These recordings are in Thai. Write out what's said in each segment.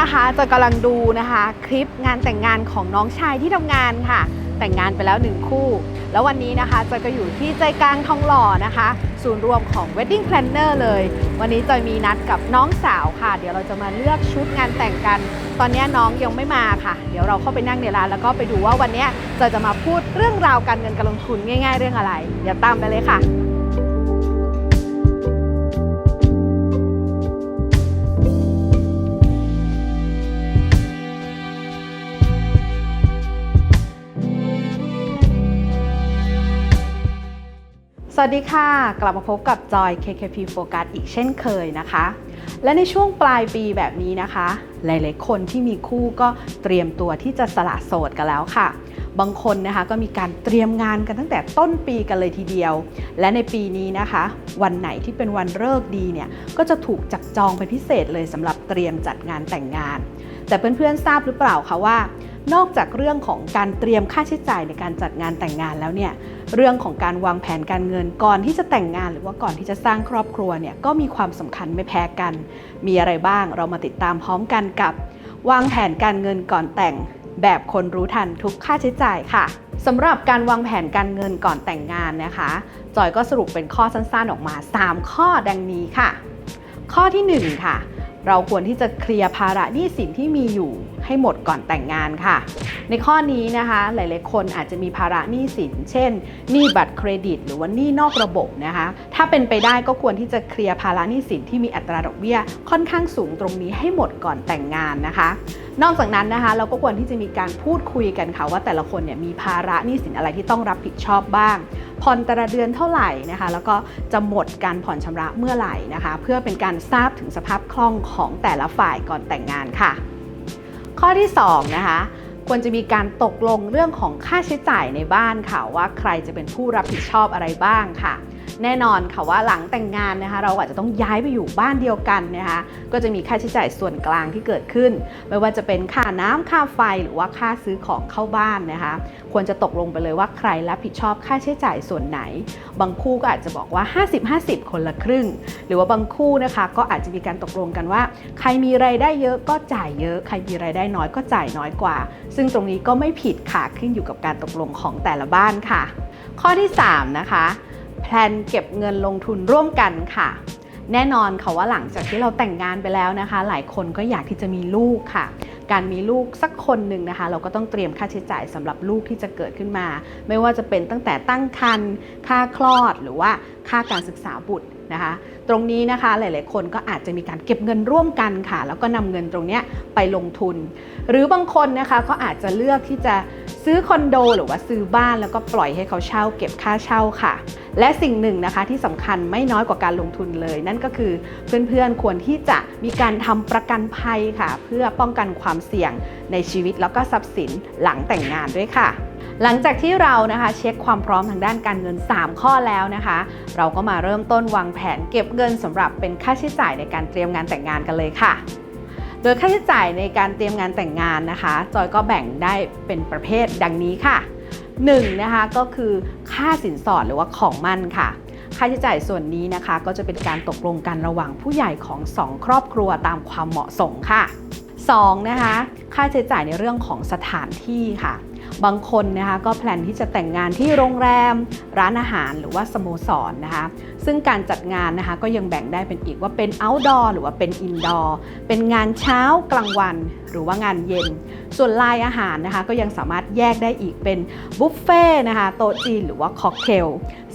นะคะจะกำลังดูนะคะ คลิปงานแต่งงานของน้องชายที่ทำงานค่ะ แต่งงานไปแล้วหนึ่งคู่ แล้ววันนี้นะคะจอยก็อยู่ที่ใจกลางทองหล่อนะคะ ศูนย์รวมของ Wedding Planner เลย วันนี้จอยมีนัดกับน้องสาวค่ะ เดี๋ยวเราจะมาเลือกชุดงานแต่งกัน ตอนนี้น้องยังไม่มาค่ะ เดี๋ยวเราเข้าไปนั่งในร้านแล้วก็ไปดูว่าวันนี้จอยจะมาพูดเรื่องราวการเงินการลงทุนง่าย ๆ เรื่องอะไร เดี๋ยวตามไปเลยค่ะ วัสดีค่ะ กลับมาพบกับจอย KKP Focus อีกเช่นเคยนะคะ และในช่วงปลายปีแบบนี้นะคะ หลายๆ คนที่มีคู่ก็เตรียมตัวที่จะสละโสดกันแล้วค่ะ บางคนนะคะก็มีการเตรียมงานกันตั้งแต่ต้นปีกันเลยทีเดียว และในปีนี้นะคะ วันไหนที่เป็นวันเลิกษ์ดีเนี่ยก็จะถูกจับจองเป็นพิเศษเลยสำหรับเตรียมจัดงานแต่งงาน แต่เพื่อนๆทราบหรือเปล่าคะว่า นอกจากเรื่องของการเตรียมค่าใช้จ่ายในการจัดงานแต่งงานแล้วเนี่ยเรื่องของการวางแผนการเงินก่อนที่จะแต่งงาน หรือว่าก่อนที่จะสร้างครอบครัวเนี่ยก็มีความสำคัญไม่แพ้กัน มีอะไรบ้างเรามาติดตามพร้อมกันกับ วางแผนการเงินก่อนแต่งแบบคนรู้ทันทุกค่าใช้จ่ายค่ะสำหรับการวางแผนการเงินก่อนแต่งงานนะคะ จอยก็สรุปเป็นข้อสั้นๆออกมา 3 ข้อดังนี้ค่ะ ข้อทีหนึ่1 ค่ะ เราควรที่จะเคลียร์ภาระหนี้สินที่มีอยู่ ให้หมดก่อนแต่งงานค่ะ ในข้อนี้นะคะหลายๆ คนอาจจะมีภาระหนี้สิน เช่นหนี้บัตรเครดิต หรือว่าหนี้นอกระบบนะคะ ถ้าเป็นไปได้ก็ควรที่จะเคลียร์ภาระหนี้สินที่มีอัตราดอกเบี้ยค่อนข้างสูงตรงนี้ให้หมดก่อนแต่งงานนะคะ นอกจากนั้นนะคะเราก็ควรที่จะมีการพูดคุยกันค่ะว่าแต่ละคนเนี่ยมีภาระหนี้สินอะไรที่ต้องรับผิดชอบบ้างผ่อนแต่ละเดือนเท่าไหร่นะคะ แล้วก็จะหมดการผ่อนชำระเมื่อไหร่นะคะ เพื่อเป็นการทราบถึงสภาพคล่องของแต่ละฝ่ายก่อนแต่งงานค่ะ ข้อที่2นะคะควรจะมีการตกลงเรื่องของค่าใช้จ่ายในบ้านค่ะว่าใครจะเป็นผู้รับผิดชอบอะไรบ้างค่ะ แน่นอนค่ะว่าหลังแต่งงานนะคะ เราอาจจะต้องย้ายไปอยู่บ้านเดียวกันนะคะ ก็จะมีค่าใช้จ่ายส่วนกลางที่เกิดขึ้น ไม่ว่าจะเป็นค่าน้ำค่าไฟหรือว่าค่าซื้อของเข้าบ้านนะคะ ควรจะตกลงไปเลยว่าใครรับผิดชอบค่าใช้จ่ายส่วนไหน บางคู่ก็อาจจะบอกว่า 50-50 คนละครึ่ง หรือว่าบางคู่นะคะก็อาจจะมีการตกลงกันว่า ใครมีรายได้เยอะก็จ่ายเยอะ ใครมีรายได้น้อยก็จ่ายน้อยกว่า ซึ่งตรงนี้ก็ไม่ผิดค่ะขึ้นอยู่กับการตกลงของแต่ละบ้านค่ะ ข้อที่ 3 นะคะ แพลนเก็บเงินลงทุนร่วมกันค่ะ แน่นอนค่ะว่าหลังจากที่เราแต่งงานไปแล้วนะคะ หลายคนก็อยากที่จะมีลูกค่ะ การมีลูกสักคนหนึ่งนะคะ เราก็ต้องเตรียมค่าใช้จ่ายสำหรับลูกที่จะเกิดขึ้นมา ไม่ว่าจะเป็นตั้งแต่ตั้งครรภ์ค่าคลอดหรือว่าค่าการศึกษาบุตร นะคะ ตรงนี้นะคะหลาย ๆ คนก็อาจจะมีการเก็บเงินร่วมกันค่ะ แล้วก็นำเงินตรงนี้ไปลงทุน หรือบางคนนะคะก็อาจจะเลือกที่จะซื้อคอนโดหรือว่าซื้อบ้านแล้วก็ปล่อยให้เขาเช่า เก็บค่าเช่าค่ะ และสิ่งหนึ่งนะคะที่สำคัญไม่น้อยกว่าการลงทุนเลย นั่นก็คือเพื่อน ๆ ควรที่จะมีการทำประกันภัยค่ะ เพื่อป้องกันความเสี่ยงในชีวิตแล้วก็ทรัพย์สินหลังแต่งงานด้วยค่ะ หลังจากที่เรานะคะเช็คความพร้อมทางด้านการเงิน 3 ข้อแล้วนะคะ เราก็มาเริ่มต้นวางแผนเก็บเงินสำหรับเป็นค่าใช้จ่ายในการเตรียมงานแต่งงานกันเลยค่ะ โดยค่าใช้จ่ายในการเตรียมงานแต่งงานนะคะ จอยก็แบ่งได้เป็นประเภทดังนี้ค่ะ1นะคะก็คือค่าสินสอดหรือว่าของมั่นค่ะ ค่าใช้จ่ายส่วนนี้นะคะ ก็จะเป็นการตกลงกันระหว่างผู้ใหญ่ของ 2 ครอบครัวตามความเหมาะสมค่ะ 2. นะคะ ค่าใช้จ่ายในเรื่องของสถานที่ค่ะ บางคนนะคะก็แพลนที่จะแต่งงานที่โรงแรม ร้านอาหารหรือว่าสโมสรนนะคะซึ่งการจัดงานนะคะก็ยังแบ่งได้เป็นอีกว่าเป็น outdoor หรือว่าเป็น indoor เป็นงานเช้ากลางวัน หรือว่างานเย็น ส่วนลายอาหารนะคะก็ยังสามารถแยกได้อีกเป็นบุฟเฟ่นะคะโต๊ะจีนหรือว่าค็อกเทล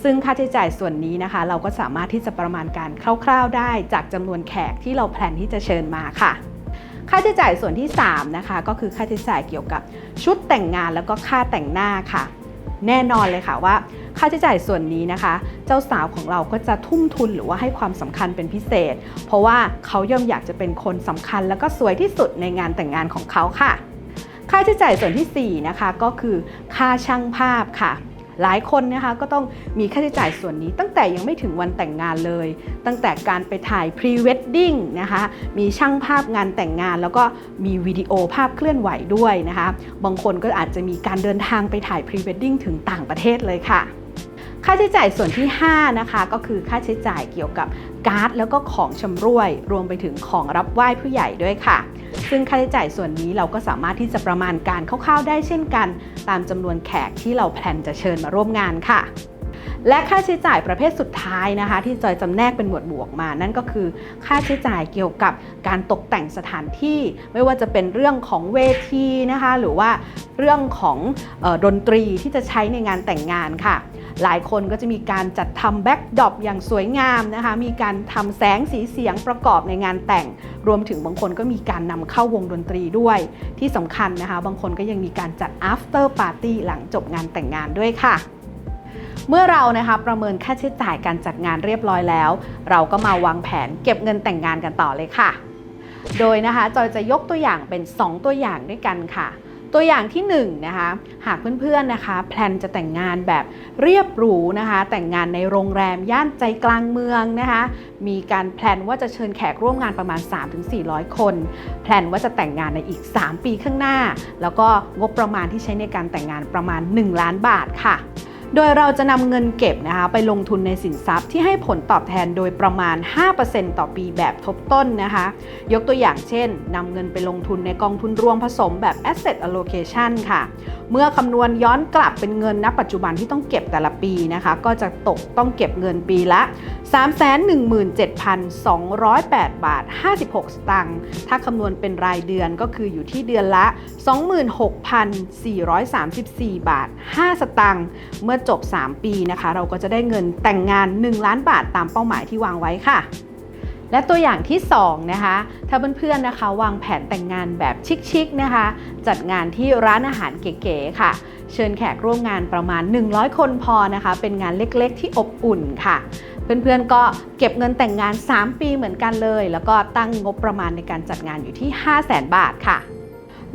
ซึ่งค่าใช้จ่ายส่วนนี้นะคะ เราก็สามารถที่จะประมาณการคร่าว ๆ ได้จากจำนวนแขกที่เราแพลนที่จะเชิญมาค่ะ ค่าใช้จ่ายส่วนที่ 3 นะคะ ก็คือค่าใช้จ่ายเกี่ยวกับชุดแต่งงานแล้วก็ค่าแต่งหน้าค่ะ แน่นอนเลยค่ะว่าค่าใช้จ่ายส่วนนี้นะคะ เจ้าสาวของเราก็จะทุ่มทุนหรือว่าให้ความสำคัญเป็นพิเศษ เพราะว่าเขาย่อมอยากจะเป็นคนสำคัญ แล้วก็สวยที่สุดในงานแต่งงานของเขาค่ะ ค่าใช้จ่ายส่วนทีสี่4นะคะก็คือค่าช่างภาพค่ะ หลายคนนะคะก็ต้องมีค่าใช้จ่ายส่วนนี้ ตั้งแต่ยังไม่ถึงวันแต่งงานเลย ตั้งแต่การไปถ่ายพรีเวดดิ้งนะคะมีช่างภาพงานแต่งงาน แล้วก็มีวิดีโอภาพเคลื่อนไหวด้วยนะคะบางคนก็อาจจะมีการเดินทางไปถ่ายพรีเวดดิ้งถึงต่างประเทศเลยค่ะ ค่าใช้จ่ายส่วนที่ 5 นะคะ ก็คือค่าใช้จ่ายเกี่ยวกับการ์ดแล้วก็ของชำร่วย รวมไปถึงของรับไหว้ผู้ใหญ่ด้วยค่ะ ซึ่งค่าใช้จ่ายส่วนนี้เราก็สามารถที่จะประมาณการคร่าวๆได้เช่นกัน ตามจำนวนแขกที่เราแพลนจะเชิญมาร่วมงานค่ะและค่าใช้จ่ายประเภทสุดท้ายนะคะ ที่จอยจำแนกเป็นหมวดบวกมา นั่นก็คือค่าใช้จ่ายเกี่ยวกับการตกแต่งสถานที่ ไม่ว่าจะเป็นเรื่องของเวทีนะคะ หรือว่าเรื่องของออดนตรีที่จะใช้ในงานแต่งงานค่ะ หลายคนก็จะมีการจัดทำแบ็กดรอปอย่างสวยงามนะคะ มีการทำแสงสีเสียงประกอบในงานแต่ง รวมถึงบางคนก็มีการนำเข้าวงดนตรีด้วย ที่สำคัญนะคะ บางคนก็ยังมีการจัด after party หลังจบงานแต่งงานด้วยค่ะเมื่อเรานะคะประเมินค่าใช้จ่ายการจัดงานเรียบร้อยแล้ว เราก็มาวางแผนเก็บเงินแต่งงานกันต่อเลยค่ะ โดยนะคะจอยจะยกตัวอย่างเป็น 2 ตัวอย่างด้วยกันค่ะ ตัวอย่างที่1นนะคะหากเพื่อนๆนะคะแพลนจะแต่งงานแบบเรียบหรูนะคะแต่งงานในโรงแรมย่านใจกลางเมืองนะคะมีการแพลนว่าจะเชิญแขกร่วมงานประมาณ 3-400 คน แพลนว่าจะแต่งงานในอีก 3 ปีข้างหน้า แล้วก็งบประมาณที่ใช้ในการแต่งงานประมาณ 1 ล้านบาทค่ะ โดยเราจะนำเงินเก็บนะคะไปลงทุนในสินทรัพย์ที่ให้ผลตอบแทนโดยประมาณ 5%ต่อปีแบบทบต้นนะคะ ยกตัวอย่างเช่นนำเงินไปลงทุนในกองทุนรวมผสมแบบ asset allocation ค่ะ เมื่อคำนวณย้อนกลับเป็นเงินณปัจจุบันที่ต้องเก็บแต่ละปีนะคะ ก็จะตกต้องเก็บเงินปีละ 317,208 บาท 56 สตางค์ถ้าคำนวณเป็นรายเดือนก็คืออยู่ที่เดือนละ 26,434 บาท 5 สตางค์เมื่อจบ 3 ปีนะคะ เราก็จะได้เงินแต่งงาน 1 ล้านบาทตามเป้าหมายที่วางไว้ค่ะ และตัวอย่างที่ 2 นะคะ ถ้าเพื่อนๆนะคะ วางแผนแต่งงานแบบชิคๆนะคะ จัดงานที่ร้านอาหารเก๋ๆค่ะเชิญแขกร่วมงานประมาณ 100 คนพอนะคะ เป็นงานเล็กๆ ที่อบอุ่นค่ะ เพื่อนๆก็เก็บเงินแต่งงาน 3 ปีเหมือนกันเลย แล้วก็ตั้งงบประมาณในการจัดงานอยู่ที่ 5 0 0 0 0 0 บาทค่ะ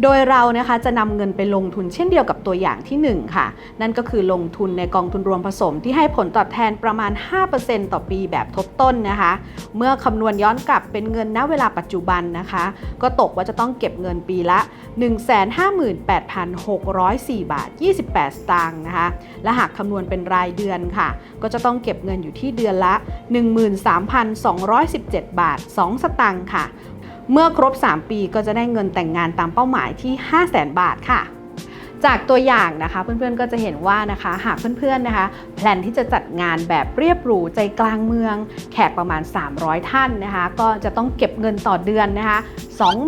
โดยเรานะคะจะนำเงินไปลงทุนเช่นเดียวกับตัวอย่างที่ 1 ค่ะ นั่นก็คือลงทุนในกองทุนรวมผสมที่ให้ผลตอบแทนประมาณ 5%ต่อปีแบบทบต้นนะคะ เมื่อคำนวณย้อนกลับเป็นเงินณเวลาปัจจุบันนะคะ ก็ตกว่าจะต้องเก็บเงินปีละ 158,604 บาท 28 สตางค์นะคะ และหากคำนวณเป็นรายเดือนค่ะ ก็จะต้องเก็บเงินอยู่ที่เดือนละ 13,217 บาท 2 สตางค์ค่ะ เมื่อครบ 3 ปีก็จะได้เงินแต่งงานตามเป้าหมายที่ 5 0 0 0 0 0บาทค่ะจากตัวอย่างนะคะเพื่อนๆก็จะเห็นว่านะคะหากเพื่อนๆนะคะแพลนที่จะจัดงานแบบเรียบหรูใจกลางเมือง แขกประมาณ 300 ท่านนะคะก็จะต้องเก็บเงินต่อเดือนนะคะ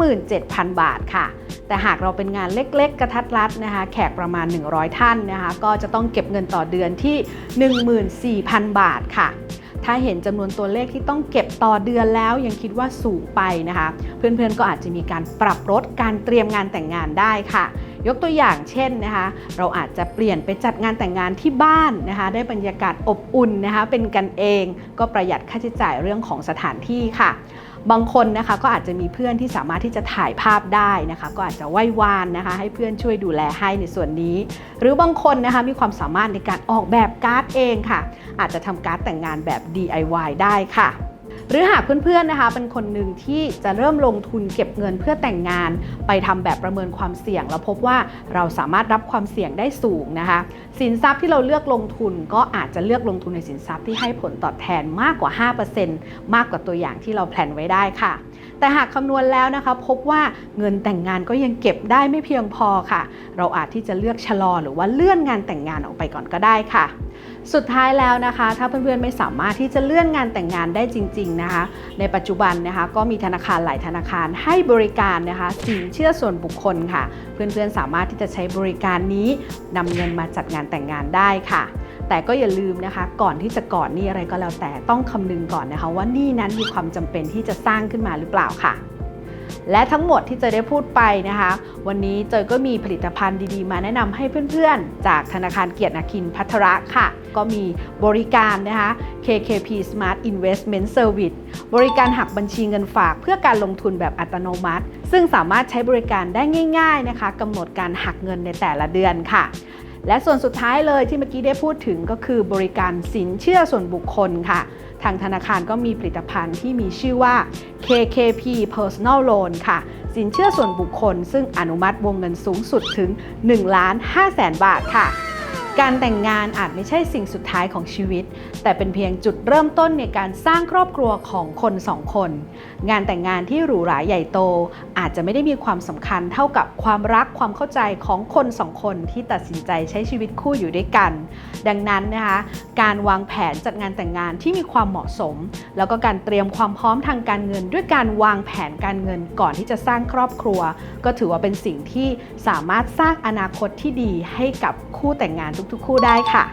27,000 บาทค่ะ แต่หากเราเป็นงานเล็กๆ กระทัดรัดนะคะแขกประมาณ 100 ท่านนะคะก็จะต้องเก็บเงินต่อเดือนที่ 14,000 บาทค่ะ ถ้าเห็นจำนวนตัวเลขที่ต้องเก็บต่อเดือนแล้วยังคิดว่าสูงไปนะคะ เพื่อนๆก็อาจจะมีการปรับลดการเตรียมงานแต่งงานได้ค่ะ ยกตัวอย่างเช่นนะคะเราอาจจะเปลี่ยนไปจัดงานแต่งงานที่บ้านนะคะได้บรรยากาศอบอุ่นนะคะเป็นกันเอง ก็ประหยัดค่าใช้จ่ายเรื่องของสถานที่ค่ะ บางคนนะคะก็อาจจะมีเพื่อนที่สามารถที่จะถ่ายภาพได้นะคะ ก็อาจจะไหว้วานนะคะ ให้เพื่อนช่วยดูแลให้ในส่วนนี้ หรือบางคนนะคะมีความสามารถในการออกแบบการ์ดเองค่ะ อาจจะทำการ์ดแต่งงานแบบ DIY ได้ค่ะ หรือหากเพื่อนๆนะคะ เป็นคนหนึ่งที่จะเริ่มลงทุนเก็บเงินเพื่อแต่งงาน ไปทำแบบประเมินความเสี่ยง แล้วพบว่าเราสามารถรับความเสี่ยงได้สูงนะคะ สินทรัพย์ที่เราเลือกลงทุนก็อาจจะเลือกลงทุนในสินทรัพย์ที่ให้ผลตอบแทนมากกว่า 5%มากกว่าตัวอย่างที่เราแพลนไว้ได้ค่ะ แต่หากคำนวณแล้วนะคะพบว่าเงินแต่งงานก็ยังเก็บได้ไม่เพียงพอค่ะ เราอาจที่จะเลือกชะลอหรือว่าเลื่อนงานแต่งงานออกไปก่อนก็ได้ค่ะ สุดท้ายแล้วนะคะ ถ้าเพื่อนๆไม่สามารถที่จะเลื่อนงานแต่งงานได้จริง ๆนะคะ ในปัจจุบันนะคะก็มีธนาคารหลายธนาคารให้บริการนะคะสินเชื่อส่วนบุคคลค่ะ เพื่อนๆสามารถที่จะใช้บริการนี้นำเงินมาจัดงานแต่งงานได้ค่ะ แต่ก็อย่าลืมนะคะ ก่อนที่จะก่อนหนี้อะไรก็แล้วแต่ต้องคำนึงก่อนนะคะ ว่าหนี้นั้นมีความจำเป็นที่จะสร้างขึ้นมาหรือเปล่าค่ะ และทั้งหมดที่เจยได้พูดไปนะคะ วันนี้เจยก็มีผลิตภัณฑ์ดีๆ มาแนะนำให้เพื่อนๆ จากธนาคารเกียรตินาคินพัทระค่ะ ก็มีบริการนะคะ KKP Smart Investment Service บริการหักบัญชีเงินฝากเพื่อการลงทุนแบบอัตโนมัติ ซึ่งสามารถใช้บริการได้ง่าย ๆนะคะกำหนดการหักเงินในแต่ละเดือนค่ะ และส่วนสุดท้ายเลยที่เมื่อกี้ได้พูดถึงก็คือบริการสินเชื่อส่วนบุคคลค่ะ ทางธนาคารก็มีผลิตภัณฑ์ที่มีชื่อว่า KKP Personal Loan ค่ะ สินเชื่อส่วนบุคคล ซึ่งอนุมัติวงเงินสูงสุดถึง1ล้าน5แสนบาทค่ะ การแต่งงานอาจไม่ใช่สิ่งสุดท้ายของชีวิต แต่เป็นเพียงจุดเริ่มต้นในการสร้างครอบครัวของคนสองคน งานแต่งงานที่หรูหราใหญ่โต อาจจะไม่ได้มีความสำคัญเท่ากับความรักความเข้าใจของคนสองคนที่ตัดสินใจใช้ชีวิตคู่อยู่ด้วยกัน ดังนั้นนะคะการวางแผนจัดงานแต่งงานที่มีความเหมาะสม แล้วก็การเตรียมความพร้อมทางการเงิน ด้วยการวางแผนการเงินก่อนที่จะสร้างครอบครัว ก็ถือว่าเป็นสิ่งที่สามารถสร้างอนาคตที่ดีให้กับคู่แต่งงานทุกๆ คู่ได้ค่ะ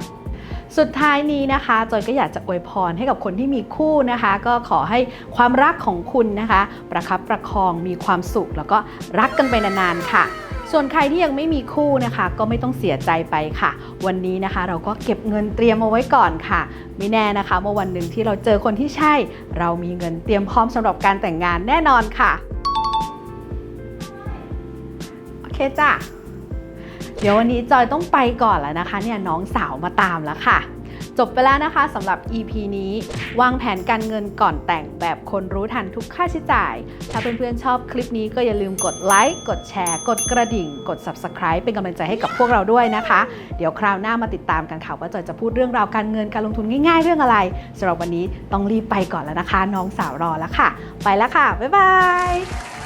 สุดท้ายนี้นะคะจอยก็อยากจะอวยพรให้กับคนที่มีคู่นะคะ ก็ขอให้ความรักของคุณนะคะ ประคับประคองมีความสุข แล้วก็รักกันไปนานๆค่ะส่วนใครที่ยังไม่มีคู่นะคะ ก็ไม่ต้องเสียใจไปค่ะ วันนี้นะคะ เราก็เก็บเงินเตรียมเอาไว้ก่อนค่ะไม่แน่นะคะเมื่อวันหนึ่งที่เราเจอคนที่ใช่ เรามีเงินเตรียมพร้อมสำหรับการแต่งงานแน่นอนค่ะ โอเคจ้ะ เดี๋ยววันนี้จอยต้องไปก่อนแล้วนะคะเนี่ยน้องสาวมาตามแล้วค่ะ จบไปแล้วนะคะสำหรับ EP นี้ วางแผนการเงินก่อนแต่งแบบคนรู้ทันทุกค่าใช้จ่าย ถ้าเพื่อนๆชอบคลิปนี้ก็อย่าลืมกดไลค์กดแชร์ กดกระดิ่ง กด Subscribe เป็นกำลังใจให้กับพวกเราด้วยนะคะ เดี๋ยวคราวหน้ามาติดตามกันค่ะว่าจอยจะพูดเรื่องราวการเงินการลงทุนง่ายๆ เรื่องอะไรสำหรับวันนี้ต้องรีบไปก่อนแล้วนะคะ น้องสาวรอแล้วค่ะ ไปแล้วค่ะบ๊ายบาย